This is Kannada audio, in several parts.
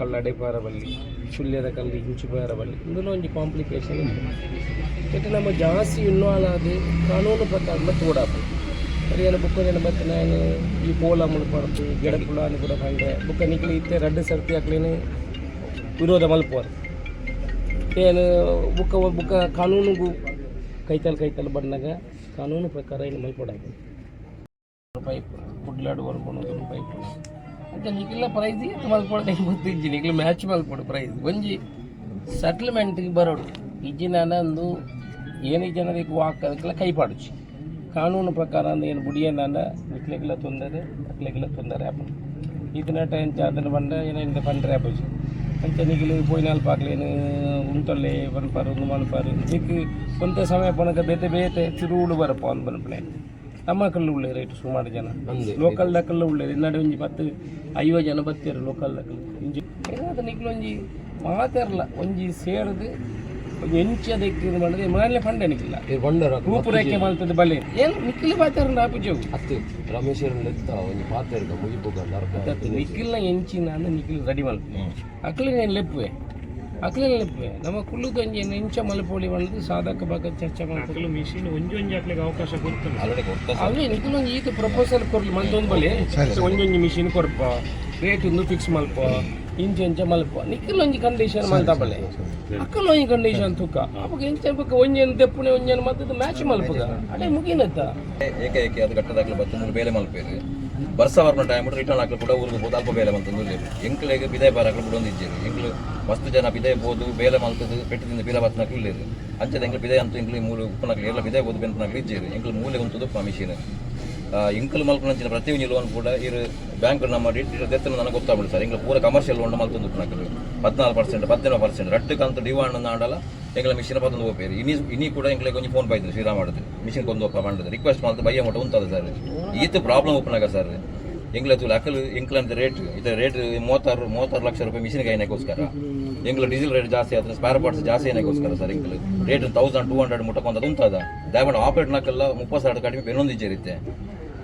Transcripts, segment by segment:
ಕಲ್ಲು ಅಡೆಪಾರ ಬಲ್ಲಿ, ಶುಲ್ಯದ ಕಲ್ಲು ಇಂಚು ಪಾರ ಬಲ್ಲಿ ಇಂದುಲ ಒಂಜಿ ಕಾಂಪ್ಲಿಕೇಶನ್ ಇದೆ. ಯಾಕೆ ನಮ್ಮ ಜಾಸ್ತಿ ಇನ್ವಾಲ್ವ್ ಆದ ಕಾನೂನು ಪ್ರಕಾರ ಮತ್ತೆ ಸರಿಯಾದ ಬುಕ್ಕ ಏನು ಮತ್ತೆ ನಾನು ಈ ಪೋಲ ಮುಳ್ಪಡ್ತು ಗಿಡಪುಳ అని ಕೂಡ ಕಂಡೆ ಬುಕ್ಕ ನಿಕ್ಲಿ ಇತ್ತೆ, ರಡ್ಡು ಸರ್ತಿ ಹಾಕ್ಲೇನೆ ವಿರೋಧ ಮಲ್ಪೋರು ಏನು ಬುಕ್ಕ ಬುಕ್ಕ ಕಾನೂನಿಗೂ ಕೈತಲ್ ಕೈತಲ್ ಬಂದಾಗ ಕಾನೂನು ಪ್ರಕಾರ ಏನು ಮಲ್ಪಡಾಗ ಪೈಪ್ ಕುಡ್ಲಾಡು ಬರ್ಕೊಂಡು ಪೈಪ್ ನಿಖಿಲ ಪ್ರೈಸ್ ಮಲ್ಪಡ ಗೊತ್ತಿಜ್ಜಿ ನಿಕ್ಲೆ ಮ್ಯಾಚ್ ಮಲ್ಪಡು ಪ್ರೈಸ್ ಒಂಜಿ ಸೆಟ್ಲ್ಮೆಂಟ್ಗೆ ಬರೋಡು. ಇಜ್ಜಿ ನಾನಂದು ಏನು ಜನರಿಗೆ ಕೈ ಪಾಡುಚಿ. ಕಾನೂನು ಪ್ರಕಾರ ಅಂದ್ರೆ ಏನು ಬುಡಿಯನ್ನ ನಿಕ್ಲೆಗೆಲ್ಲ ತೊಂದರೆ ಅಕ್ಲೆಗೆಲ್ಲ ತೊಂದರೆ ಆಪು ಇದನ್ನ ಟೈಮ್ ಅದನ್ನು ಬಂದ ಏನೇನು ಪಂಡ್ರೆ ಆಪೋಜಿ. ಅಂತ ನಿಖಿಲು ಪೋಯಿನಾಲ್ ಪಾಕ್ಲೇನು ಉಂಟಲ್ಲೇ ಬನ್ಪಾರು ಒಂದು ಮಲ್ಪಾರು ಇದಕ್ಕೆ ಕೊಂತ ಸಮಯ ಪನಕ ಬೇತೆ ಬೇತೆ ತಿರುವುಡು ಬರಪ್ಪ ಅಂದ್ ಬನ್ಪ್ಲೆ ನಮ್ಮ ಕಲ್ಲು ಉಳ್ಳೆ ರೈಟ್ ಸುಮಾರು ಜನ. ಲೋಕಲ್ ದಕ್ಕಲ್ಲ ಉಳ್ಳೆ ಇನ್ನಡೆ ಒಂಜಿ ಪತ್ತು ಐವ ಜನ ಬತ್ತಿರು ಲೋಕಲ್ ದಕ್ಕಲ್ ಇಂಜಿ ಏನಾದ್ರು ನಿಕ್ಲು ಒಂಜಿ ಮಾತಾರಲ್ಲ ಒಂಜಿ ಸೇರ್ದು ಎಂಚದ ಇದು ಮಾಡಿದ್ರೆ ಮನೆಯಲ್ಲೇ ಫಂಡ್ ಬಂಡರ ರೂಪುರೇಖೆ ಮಾಡ್ತದೆ ಬಲೆ. ಏನು? ನಿಖಿಲ್ ಪಾತ್ರ ಆಪುಜವು ಅತ್ತೆ ರಮೇಶ್ ಎತ್ತ ಒಂದು ಪಾತ್ರ ನರ್ಕ ನಿಖಿಲ್ನ ಎಂಚಿನ ಅಂದ್ರೆ ನಿಖಿಲ್ ರೆಡಿ ಮಲ್ಪೆ ಅಕ್ಲಿನ ಲೆಪ್ಪುವೆ ಅಕ್ಲಿನ ಲೆಪ್ಪುವೆ ನಮ್ಮ ಕುಲ್ಲು ಒಂಜಿ ನಿಂಚ ಮಲ್ಪೋಳಿ ಬಂದು ಸಾಧಕ ಭಾಗ ಚರ್ಚೆ ಮಾಡ್ತಾರೆ ಮಿಷಿನ್ ಒಂಜಿ ಒಂಜಿ ಹಾಕ್ಲಿಕ್ಕೆ ಅವಕಾಶ ಕೊಡ್ತಾರೆ ಆಲ್ರೆಡಿ ಕೊಡ್ತಾ ಅವೇ ನಿಖಿಲ್ ಒಂಜಿ ಈತ ಪ್ರಪೋಸಲ್ ಕೊರ್ಲಿ ಮಂತೊಂದು ಬಲೆ ಒಂಜಿ ಒಂಜಿ ಮಿಷಿನ್ ಕೊರ್ಪ ರೇಟ್ ಒಂದು ಫಿಕ್ಸ್ ಮಲ್ಪ ಇಂಚ ಇಂಚ ಮಲ್ಪ ಒಂಜಿ ಕಂಡೀಷನ್ ಮಲ್ತ ಬಲೆ ಅಕ್ಕಲ್ ಒಂಜಿ ಕಂಡೀಷನ್ ತೂಕ. ಅವಾಗ ಎಂಚ ಬಕ್ಕ ಒಂಜಿನ್ ತೆಪ್ಪುನೆ ಒಂಜನ್ ಮತ್ತದ ಮ್ಯಾಚ್ ಮಲ್ಪಗ ಅಡೆ ಮುಗಿನತ್ತ? ಏಕೆ ಏಕೆ ಅದು ಗಟ್ಟದಾಗ್ಲಿ ಬತ್ತು ಮೂರು ಬೇಲೆ ಮಲ್ಪೇರು. ಬರ್ಸ ಬರ್ನ ಟೈಮ್ ರಿಟರ್ನ್ ಹಾಕಲು ಕೂಡ ಊರಿಗೆ ಹೋದ ಅಲ್ಪ ಬೇಲೆ ಬಂತು ಎಂಕ್ಲೆಗೆ ಬಿದೆ ಬಾರ ಹಾಕಲು ಕೂಡ ಒಂದು ಎಂಕ್ಲು ಮಸ್ತ್ ಜನ ಬಿದೆ ಬೋದು ಬೇಲೆ ಮಲ್ತದು ಪೆಟ್ಟದಿಂದ ಬಿಲ ನಾಕಲು ಇಲ್ಲೇರು ಅಂಚದ ಎಂಕ್ಲು ಬಿದೆ ಅಂತ ಎಂಕ್ಲು ಮೂರು ಉಪ್ಪನಾಕ್ಲಿ ಎಲ್ಲ ಬಿದೆ ಬೋದು ಬೆಂಪನಾಕ್ಲಿ ಇಜ್ಜೇರು ಎಂಕ್ಲು ಮೂಲೆ ಉಂಟದು ಮಿಷಿನ್ ಇಂಕಲ್ ಮಲ್ಪನಂಚಿನ ಪ್ರತಿ ಲೋನ್ ಕೂಡ ಇರು ಬ್ಯಾಂಕ್ ನಮ್ಮ ದೆತ್ತನ ನನಗೆ ಗೊತ್ತಾಗ್ಬಿಡ್ತಾರೆ ಇಂಗ್ಲ ಪೂರ ಕಮರ್ಷಿಯಲ್ ಲೋನ್ ಮಲ್ತೊಂದು ಉಪ್ಪನಾಕಲು ಹದಿನಾಲ್ಕು ಪರ್ಸೆಂಟ್ ಹದಿನೇಳು ಪರ್ಸೆಂಟ್ ರಟ್ಟು ಕಂತು ಡಿವಾಂಡ್ ನಾಡಲ್ಲ. ಎಂಗ್ಲ ಮಿಷಿನ್ ಬಂದು ಹೋಗ್ಬೇರು ಇನ್ನಿ ಇನಿ ಕೂಡ ಎಂಗ್ಲೆ ಕೊಂಚ ಫೋನ್ ಪಾಯ್ತು ಶ್ರೀರಾಮ್ ಮಾಡುದು ಮಿಷಿನ್ ಕೊಂದು ಒಪ್ಪ ಮಾಡಿದ್ರೆ. ರಿಕ್ವೆಸ್ಟ್ ಮಾಡ್ದು ಬಯ್ಯ ಮಟ್ಟ ಉಂಟದ ಸರ್ ಈತ ಪ್ರಾಬ್ಲಮ್ ಉಪ್ಪನಾಗ ಸರ್ ಎಂಗ್ಲ ತುಲ ಅಕಲ್ ಎಂಕ್ಲ ಅಂತ ರೇಟ್ ಇದು ರೇಟ್ ಮೂವತ್ತಾರು ಮೂವತ್ತಾರು ಲಕ್ಷ ರೂಪಾಯಿ ಮಿಷಿನ್ಗೆ ಏನಕ್ಕೋಸ್ಕರ ಎಂಗ್ಲ ಡೀಸೆಲ್ ರೇಟ್ ಜಾಸ್ತಿ ಆದ್ರೆ ಸ್ಪೇರ್ ಪಾರ್ಟ್ಸ್ ಜಾಸ್ತಿ ಏನಕ್ಕೋಸ್ಕರ ಸರ್ ಎಂಗ್ಲ ರೇಟ್ ತೌಸಂಡ್ ಟೂ ಹಂಡ್ರೆಡ್ ಮುಟ್ಟಕೊಂಡದ್ದು ಉಂಟದ. ದಯಮಾಡಿ ಆಪರೇಟ್ ನಾಕೆಲ್ಲ, ಮುಪ್ಪತ್ತು ಸಾವಿರ ಕಡಿಮೆ ಬೆನ್ನೊಂದು ಇರುತ್ತೆ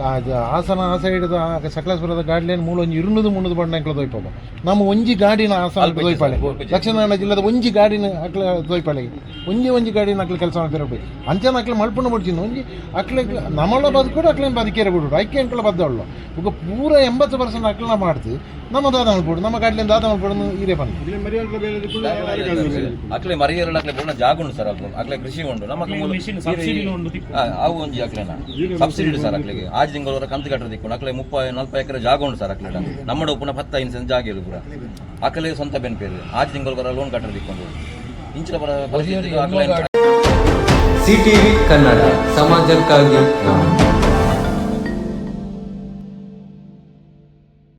ಹಾಸನ ಆ ಸೈಡ್ ಸಕಲೇಶ್ವರದ ಗಾಡಿಲೇನು ಮೂಲ ಒಂಜಿ ಇರುನದು ಮುನ್ನದು ಬಣ್ಣ ಎಂಕ್ಲ ದೊಯ್ಪಲ್ಲ ನಮ್ಮ ಒಂಜಿ ಗಾಡಿನ ಹಾಸನ ದೊಯ್ಪಾಳೆ. ದಕ್ಷಿಣ ಕನ್ನಡ ಜಿಲ್ಲೆದ ಒಂಜಿ ಗಾಡಿನ ಅಕ್ಲ ದೊಯ್ಪಾಳೆ. ಒಂಜಿ ಒಂಜಿ ಗಾಡಿನ ಅಕ್ಲ ಕೆಲಸ ಮಾಡ್ತಿರಬೇಕು ಅಂಚನ ಅಕ್ಲೆ ಮಲ್ಪಣ್ಣ ಬಿಡ್ತೀನಿ ಒಂಜಿ. ಅಕ್ಲೆ ನಮ್ಮಳ ಕೂಡ ಅಕ್ಲೇನು ಬದುಕೇರೆ ಬಿಡು ಐಕ್ಯ ಎಂಕ್ಲ ಬದ್ದವಳು ಈಗ ಪೂರ ಎಂಬತ್ತು ಪರ್ಸೆಂಟ್ ಅಕ್ಲನ ಮಾಡ್ತು. ನಮ್ಮ ದಾದ ಮಲ್ಪುಡು ನಮ್ಮ ಗಾಡಿಲಿಂದ ದಾದ ಮಲ್ಪುಡು ಇರೇ ಬಂದು. ಅಕ್ಲೆ ಮರಿಯರಲ್ಲ ಅಕ್ಲೆ ಪೂರ್ಣ ಜಾಗ ಉಂಟು ಸರ್ ಅಕ್ಲೆ ಕೃಷಿ ಉಂಟು ನಮ್ಮ ಮೂಲ ಮಿಷಿನ್ ಸಬ್ಸಿಡಿ ಉಂಡು ತಿಕ್ಕು. ಆ, ಅವು ಒಂಜಿ ಅಕ್ಲೆನ ಸಬ್ಸಿಡಿ ಸರ್ ಅಕ್ಲೆಗೆ ಆಜ್ ತಿಂಗಳವರ ಕಂತು ಕಟ್ಟದ ದಿಕ್ಕು. ಅಕಲೆ ಮುಪ್ಪ ನಲ್ಪ ಎಕರೆ ಜಾಗ ಉಂಟು ಸರ್ ಅಕಲೆ ನಮ್ಮ ಪುನಃ ಭತ್ತ ಇನ್ಸೆನ್ ಜಾಗ ಇರು ಪೂರ. ಅಕಲೆ ಸ್ವಂತ ಬೆನ್ಪೇರು ಆಜ್ ತಿಂಗಳವರ ಲೋನ್ ಕಟ್ಟದ ದಿಕ್ಕೊಂಡು ಇಂಚಿನ ಪರ ಸಿಟಿವಿ ಕನ್ನಡ ಸಮಾಜಕ್ಕಾಗಿ